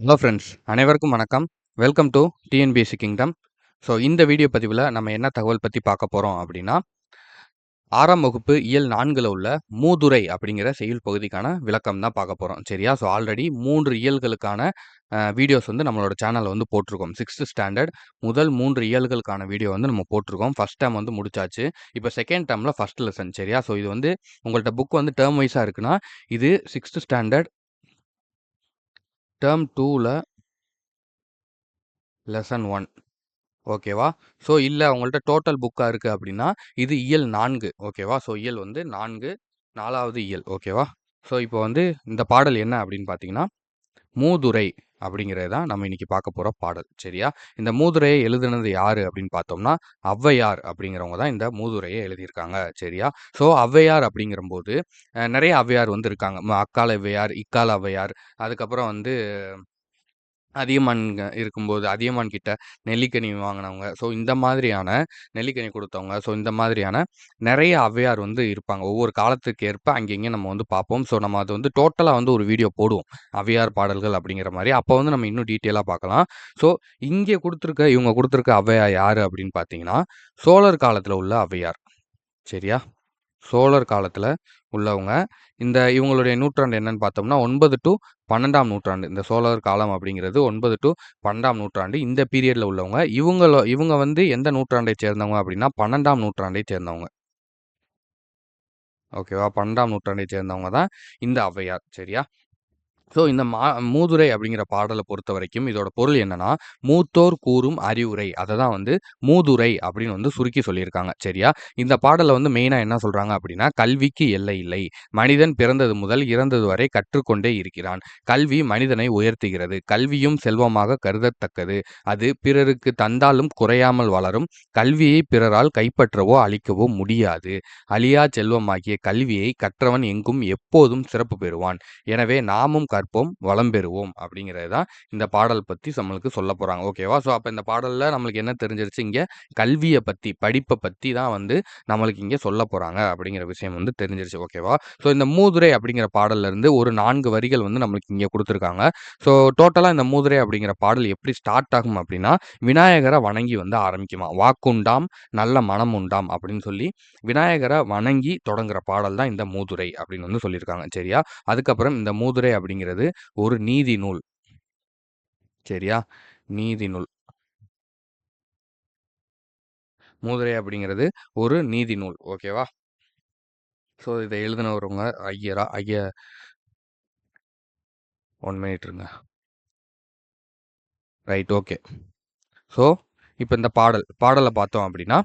Hello friends அனைவருக்கும் வணக்கம். Welcome to TNPSC kingdom so இந்த வீடியோ பதிவில் நம்ம என்ன தகவல் பற்றி பார்க்க போகிறோம் அப்படின்னா ஆறாம் வகுப்பு இயல் நான்கில் உள்ள மூதுரை அப்படிங்கிற செயல் பகுதிக்கான விளக்கம் தான் பார்க்க போகிறோம் சரியா? ஸோ ஆல்ரெடி மூன்று இயல்களுக்கான வீடியோஸ் வந்து நம்மளோட சேனலில் வந்து போட்டிருக்கோம். சிக்ஸ்த்து ஸ்டாண்டர்ட் முதல் மூன்று இயல்களுக்கான வீடியோ வந்து நம்ம போட்டிருக்கோம். ஃபஸ்ட் டைம் வந்து முடிச்சாச்சு. இப்போ செகண்ட் டேமில் ஃபஸ்ட் லெசன் சரியா? ஸோ இது வந்து உங்கள்கிட்ட புக் வந்து டேர்ம் வைஸாக இருக்குன்னா இது சிக்ஸ்த்து ஸ்டாண்டர்ட் டேர்ம் டூவில் லெசன் ஒன் ஓகேவா ஸோ இல்லை உங்கள்கிட்ட டோட்டல் புக்காக இருக்குது அப்படின்னா இது இயல் நான்கு. ஓகேவா ஸோ இயல் வந்து நான்கு நாலாவது இயல். ஓகேவா ஸோ இப்போ வந்து இந்த பாடல் என்ன அப்படின்னு பார்த்தீங்கன்னா மூதுரை. அப்படிங்கிறது தான் நம்ம இன்னைக்கு பார்க்க போகிற பாடல். சரியா? இந்த மூதுரையை எழுதுனது யார் அப்படின்னு பார்த்தோம்னா ஔவையார் அப்படிங்கிறவங்க தான் இந்த மூதுரையை எழுதியிருக்காங்க. சரியா? ஸோ ஔவையார் அப்படிங்கிறம்போது நிறைய ஔவையார் வந்து இருக்காங்க. அக்கால ஔவையார் இக்கால ஔவையார் அதுக்கப்புறம் வந்து அதியமான் இருக்கும்போது அதியமான் கிட்ட நெல்லிக்கனி வாங்கினவங்க. ஸோ இந்த மாதிரியான நெல்லிக்கனி கொடுத்தவங்க ஸோ இந்த மாதிரியான நிறைய ஔவையார் வந்து இருப்பாங்க. ஒவ்வொரு காலத்துக்கு ஏற்ப அங்கங்கே நம்ம வந்து பார்ப்போம் ஸோ நம்ம அது வந்து டோட்டலாக வந்து ஒரு வீடியோ போடுவோம். ஔவையார் பாடல்கள் அப்படிங்கிற மாதிரி அப்போ வந்து நம்ம இன்னும் டீட்டெயிலாக பார்க்கலாம் ஸோ இங்கே கொடுத்துருக்க இவங்க கொடுத்துருக்க ஔவையார் யார் அப்படின்னு பார்த்தீங்கன்னா சோழர் காலத்தில் உள்ள ஔவையார் சரியா? சோழர் காலத்தில் உள்ளவங்க. இந்த இவங்களுடைய நூற்றாண்டு என்னன்னு பார்த்தோம்னா ஒன்பது டு பன்னெண்டாம் நூற்றாண்டு. இந்த சோழர் காலம் அப்படிங்கிறது ஒன்பது டு பன்னெண்டாம் நூற்றாண்டு இந்த பீரியடில் உள்ளவங்க. இவங்கள இவங்க வந்து எந்த நூற்றாண்டை சேர்ந்தவங்க அப்படின்னா பன்னெண்டாம் நூற்றாண்டை சேர்ந்தவங்க. ஓகேவா? பன்னெண்டாம் நூற்றாண்டை சேர்ந்தவங்க தான் இந்த ஔவையார். சரியா? ஸோ இந்த மா மூதுரை அப்படிங்கிற பாடலை பொறுத்த வரைக்கும் இதோட பொருள் என்னன்னா மூத்தோர் கூறும் அறிவுரை. அதை தான் வந்து மூதுரை அப்படின்னு வந்து சுருக்கி சொல்லியிருக்காங்க. சரியா? இந்த பாடலை வந்து மெயினாக என்ன சொல்கிறாங்க அப்படின்னா கல்விக்கு எல்லை இல்லை. மனிதன் பிறந்தது முதல் இறந்தது வரை கற்றுக்கொண்டே இருக்கிறான். கல்வி மனிதனை உயர்த்துகிறது. கல்வியும் செல்வமாக கருதத்தக்கது. அது பிறருக்கு தந்தாலும் குறையாமல் வளரும். கல்வியை பிறரால் கைப்பற்றவோ அழிக்கவோ முடியாது. அழியா செல்வமாகிய கல்வியை கற்றவன் எங்கும் எப்போதும் சிறப்பு பெறுவான். எனவே நாமும் கற்போம் வளம் பெறுவோம் அப்படிங்கிறது தான் இந்த பாடல் பற்றி நம்மளுக்கு சொல்ல போகிறாங்க ஓகேவா ஸோ அப்போ இந்த பாடலில் நம்மளுக்கு என்ன தெரிஞ்சிருச்சு? இங்கே கல்வியை பற்றி படிப்பை பற்றி தான் வந்து நம்மளுக்கு இங்கே சொல்ல போகிறாங்க அப்படிங்கிற விஷயம் வந்து தெரிஞ்சிருச்சு. ஓகேவா ஸோ இந்த மூதுரை அப்படிங்கிற பாடல்லேருந்து ஒரு நான்கு வரிகள் வந்து நம்மளுக்கு இங்கே கொடுத்துருக்காங்க. ஸோ டோட்டலாக இந்த மூதுரை அப்படிங்கிற பாடல் எப்படி ஸ்டார்ட் ஆகும் அப்படின்னா விநாயகரை வணங்கி வந்து ஆரம்பிக்குமா? வாக்குண்டாம் நல்ல மனம் உண்டாம் அப்படின்னு சொல்லி விநாயகரை வணங்கி தொடங்குற பாடல் தான் இந்த மூதுரை அப்படின்னு வந்து சொல்லியிருக்காங்க. சரியா? அதுக்கப்புறம் இந்த மூதுரை அப்படிங்கிற அப்படிங்கிறது ஒரு நீதி நூல். சரியா? நீதி நூல். மூதுரை அப்படிங்கிறது ஒரு நீதி நூல். ஓகேவா ஸோ இதை எழுதினவருங்க ஐயரா ஐய ஒன் மினிட் இருங்க. ரைட் ஓகே ஸோ இப்போ இந்த பாடல் பாடலை பார்த்தோம் அப்படின்னா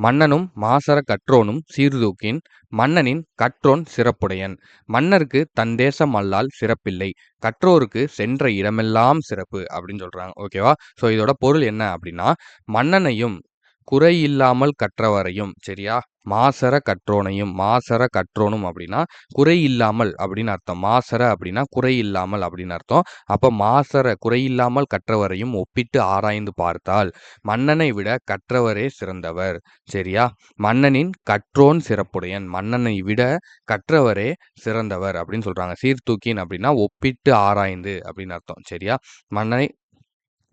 மன்னனும் மாசர கற்றோனும் சீர்தூக்கின் மன்னனின் கற்றோன் சிறப்புடையன். மன்னருக்கு தன் தேசம் அல்லால் சிறப்பில்லை. கற்றோருக்கு சென்ற இடமெல்லாம் சிறப்பு அப்படின்னு சொல்றாங்க. ஓகேவா ஸோ இதோட பொருள் என்ன அப்படின்னா மன்னனையும் குறையில்லாமல் கற்றவரையும் சரியா? மாசர கற்றோனையும் மாசர கற்றோனும் அப்படின்னா குறை இல்லாமல் அப்படின்னு அர்த்தம். மாசர அப்படின்னா குறையில்லாமல் அப்படின்னு அர்த்தம். அப்போ மாசர குறையில்லாமல் கற்றவரையும் ஒப்பிட்டு ஆராய்ந்து பார்த்தால் மன்னனை விட கற்றவரே சிறந்தவர் சரியா? மன்னனின் கற்றோன் சிறப்புடையன் மன்னனை விட கற்றவரே சிறந்தவர் அப்படின்னு சொல்றாங்க. சீர்தூக்கின் அப்படின்னா ஒப்பிட்டு ஆராய்ந்து அப்படின்னு அர்த்தம் சரியா? மன்னனை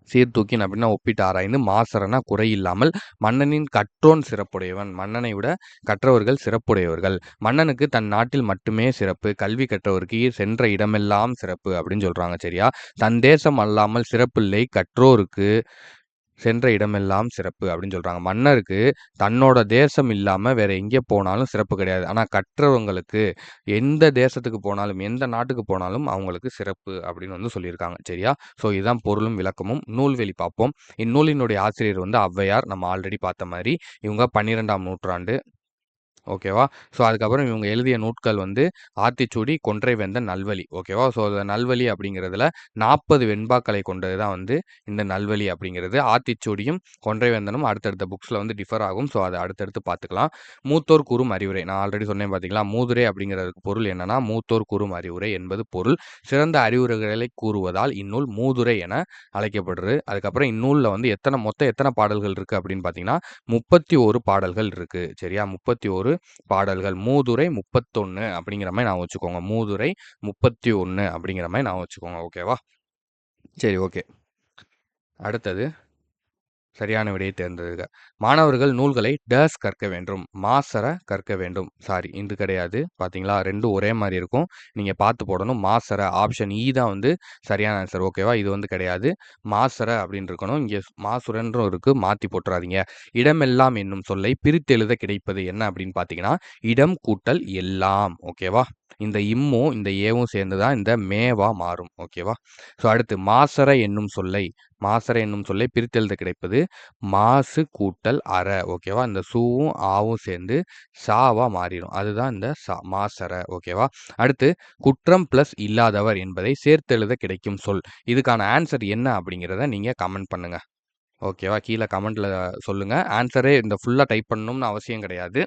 சீர்தூக்கின் அப்படின்னா ஒப்பிட்டு ஆராய்ந்து மாசரனா குறையில்லாமல் மன்னனின் கற்றோன் சிறப்புடையவன். மன்னனை விட கற்றவர்கள் சிறப்புடையவர்கள். மன்னனுக்கு தன் நாட்டில் மட்டுமே சிறப்பு. கல்வி கற்றவருக்கு சென்ற இடமெல்லாம் சிறப்பு அப்படின்னு சொல்றாங்க சரியா? தன் தேசம் அல்லாமல் சிறப்பில்லை. கற்றோருக்கு சென்ற இடமெல்லாம் சிறப்பு அப்படின்னு சொல்கிறாங்க மன்னருக்கு தன்னோட தேசம் இல்லாமல் வேற எங்கே போனாலும் சிறப்பு கிடையாது. ஆனால் கற்றவங்களுக்கு எந்த தேசத்துக்கு போனாலும் எந்த நாட்டுக்கு போனாலும் அவங்களுக்கு சிறப்பு அப்படின்னு வந்து சொல்லியிருக்காங்க. சரியா? ஸோ இதுதான் பொருளும் விளக்கமும். நூல்வெளி பார்ப்போம். இந்நூலினுடைய ஆசிரியர் வந்து ஔவையார். நம்ம ஆல்ரெடி பார்த்த மாதிரி இவங்க பன்னிரெண்டாம் நூற்றாண்டு ஓகேவா? ஸோ அதுக்கப்புறம் இவங்க எழுதிய நூட்கள் வந்து ஆத்திச்சூடி கொன்றை வெந்த நல்வழி. ஓகேவா? ஸோ அந்த நல்வழி அப்படிங்கிறதுல நாற்பது வெண்பாக்களை கொண்டது தான் வந்து இந்த நல்வழி அப்படிங்கிறது. ஆத்திச்சூடியும் கொன்றை வேந்தனும் அடுத்தடுத்த புக்ஸில் வந்து டிஃபர் ஆகும். ஸோ அதை அடுத்தடுத்து பார்த்துக்கலாம். மூத்தோர் கூறும் அறிவுரை. நான் ஆல்ரெடி சொன்னேன் பார்த்தீங்களா மூதுரை அப்படிங்கிறதுக்கு பொருள் என்னன்னா மூத்தோர் கூறும் அறிவுரை என்பது பொருள். சிறந்த அறிவுரைகளை கூறுவதால் இந்நூல் மூதுரை என அழைக்கப்படுறது அதுக்கப்புறம் இந்நூலில் வந்து எத்தனை மொத்தம் எத்தனை பாடல்கள் இருக்குது அப்படின்னு பார்த்தீங்கன்னா முப்பத்தி ஒரு பாடல்கள் இருக்குது சரியா? முப்பத்தி ஒரு பாடல்கள். மூதுரை முப்பத்தொன்று அப்படிங்கிற மாதிரி நான் வச்சுக்கோங்க. மூதுரை முப்பத்தி ஒன்று அப்படிங்கிற மாதிரி நான் வச்சுக்கோங்க. ஓகேவா? சரி ஓகே. அடுத்தது. சரியான விடையை தேர்ந்தெடுக்க. மாணவர்கள் நூல்களை டேஸ் கற்க வேண்டும் மாசர கற்க வேண்டும். சாரி இது கிடையாது. பார்த்தீங்களா ரெண்டும் ஒரே மாதிரி இருக்கும். நீங்கள் பார்த்து போடணும். மாசர ஆப்ஷன் இ e தான் வந்து சரியான ஆன்சர் ஓகேவா இது வந்து கிடையாது. மாசர அப்படின்னு இருக்கணும். இங்கே மாசுரன்றும் இருக்குது மாற்றி போட்டுறாதீங்க. இடமெல்லாம் என்னும் சொல்லை பிரித்தெழுத கிடைப்பது என்ன அப்படின்னு பார்த்தீங்கன்னா இடம் கூட்டல் எல்லாம். ஓகேவா இந்த இம்மும் இந்த ஏவும் சேர்ந்து தான் இந்த மேவா மாறும். ஓகேவா ஸோ அடுத்து மாசர என்னும் சொல்லை மாசர என்னும் சொல்லை பிரித்தெழுத கிடைப்பது மாசு கூட்டல் அற. ஓகேவா இந்த சூவும் ஆவும் சேர்ந்து சாவா மாறிடும். அதுதான் இந்த சா மாசர ஓகேவா அடுத்து குற்றம் ப்ளஸ் இல்லாதவர் என்பதை சேர்த்தெழுத கிடைக்கும் சொல். இதுக்கான ஆன்சர் என்ன அப்படிங்கிறத நீங்கள் கமெண்ட் பண்ணுங்கள் ஓகேவா கீழே கமெண்ட்டில் சொல்லுங்கள் ஆன்சரே இந்த ஃபுல்லாக டைப் பண்ணணும்னு அவசியம் கிடையாது.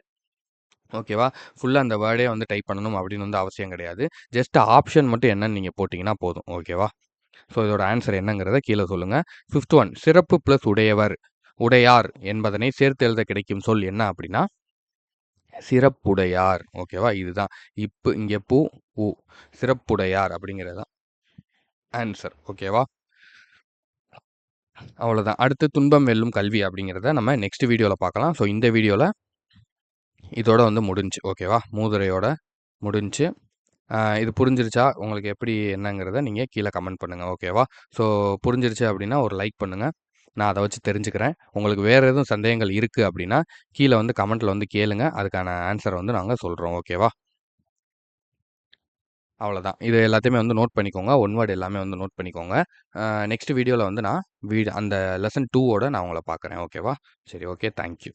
ஓகேவா? ஃபுல்லாக அந்த வேர்டே வந்து டைப் பண்ணணும் அப்படின்னு வந்து அவசியம் கிடையாது. ஜஸ்ட் ஆப்ஷன் மட்டும் என்னன்னு நீங்கள் போட்டிங்கன்னா போதும். ஓகேவா? ஸோ இதோட ஆன்சர் என்னங்கிறத கீழே சொல்லுங்கள் ஃபிஃப்த் ஒன் சிறப்பு ப்ளஸ் உடையவர். உடையார் என்பதனை சேர்த்து எழுத கிடைக்கும் சொல் என்ன அப்படின்னா சிறப்புடையார். ஓகேவா? இதுதான். இப்போ இங்கே பூ ஊ சிறப்புடையார் அப்படிங்கிறது தான் ஆன்சர். ஓகேவா? அவ்வளோதான் அடுத்து துன்பம் வெல்லும் கல்வி அப்படிங்கிறத நம்ம நெக்ஸ்ட் வீடியோவில் பார்க்கலாம். ஸோ இந்த வீடியோவில் இதோட வந்து முடிஞ்சு. ஓகேவா மூதுரையோட முடிஞ்சு. இது புரிஞ்சிருச்சா? உங்களுக்கு எப்படி என்னங்கிறத நீங்கள் கீழே கமெண்ட் பண்ணுங்கள் ஓகேவா ஸோ புரிஞ்சிருச்சு அப்படின்னா ஒரு லைக் பண்ணுங்கள் நான் அதை வச்சு தெரிஞ்சுக்கிறேன். உங்களுக்கு வேறு எதுவும் சந்தேகங்கள் இருக்குது அப்படின்னா கீழே வந்து கமெண்ட்டில் வந்து கேளுங்க. அதுக்கான ஆன்சரை வந்து நாங்கள் சொல்கிறோம் ஓகேவா அவ்வளோதான் இது எல்லாத்தையுமே வந்து நோட் பண்ணிக்கோங்க. ஒன் வேர்டு எல்லாமே வந்து நோட் பண்ணிக்கோங்க. நெக்ஸ்ட் வீடியோவில் வந்து நான் வீடு அந்த லெசன் டூவோட நான் உங்களை பார்க்குறேன். ஓகேவா சரி ஓகே தேங்க்யூ